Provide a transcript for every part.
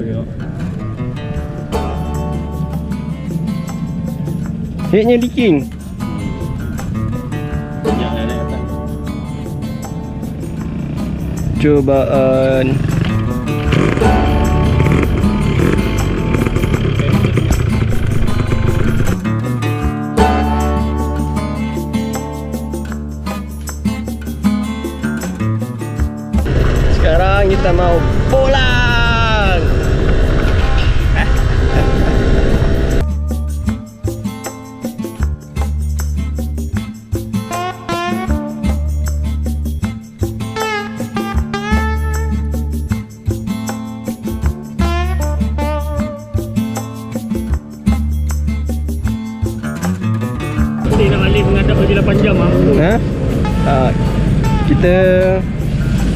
Tengok. Headnya leaking. Cubaan. Sekarang kita mau pulang. Balik menghadap lagi 8 jam ah. Ha? Uh, kita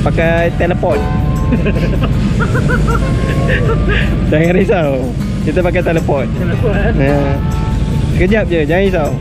pakai teleport. jangan risau. Kita pakai teleport. Kenapa eh? Ha. Sekejap je, jangan risau.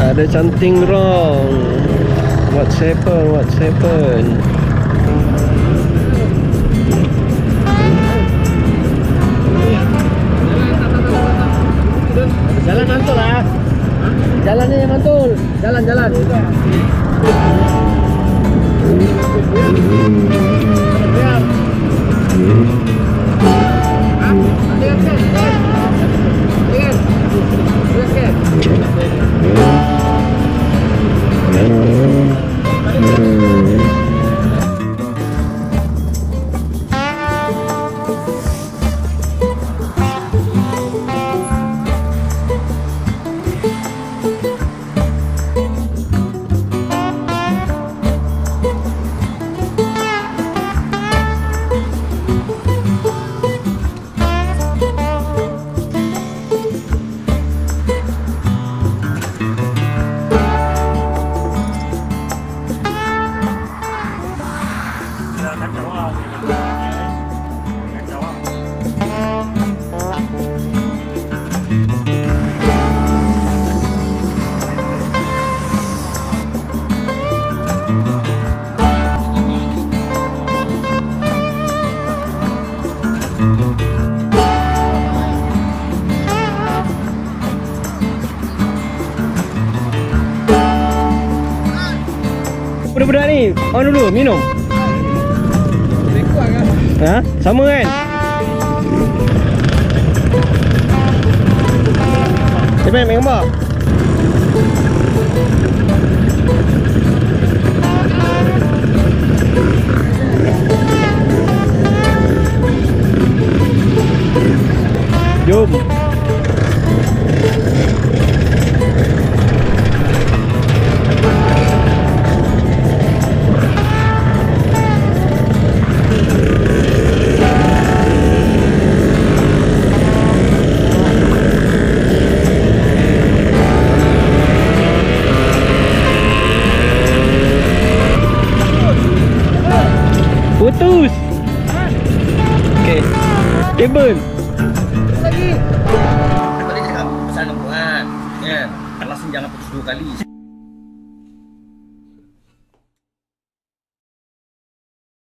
Ada something wrong. What's happen? What's happen? Jalan mantul lah. Jalannya yang mantul. Jalan, jalan. Budak-budak ni, on dulu, minum. Ha? Sama kan? Cepat ambil gambar. Putus. Okey. Kabel. Tadi cakap pesan nombor kan. Kan? Alasan jangan putus dua kali.